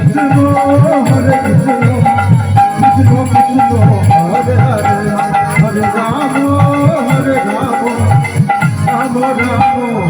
Ramo, Ramo, Ramo, Ramo, Ramo,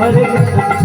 Hare Krishna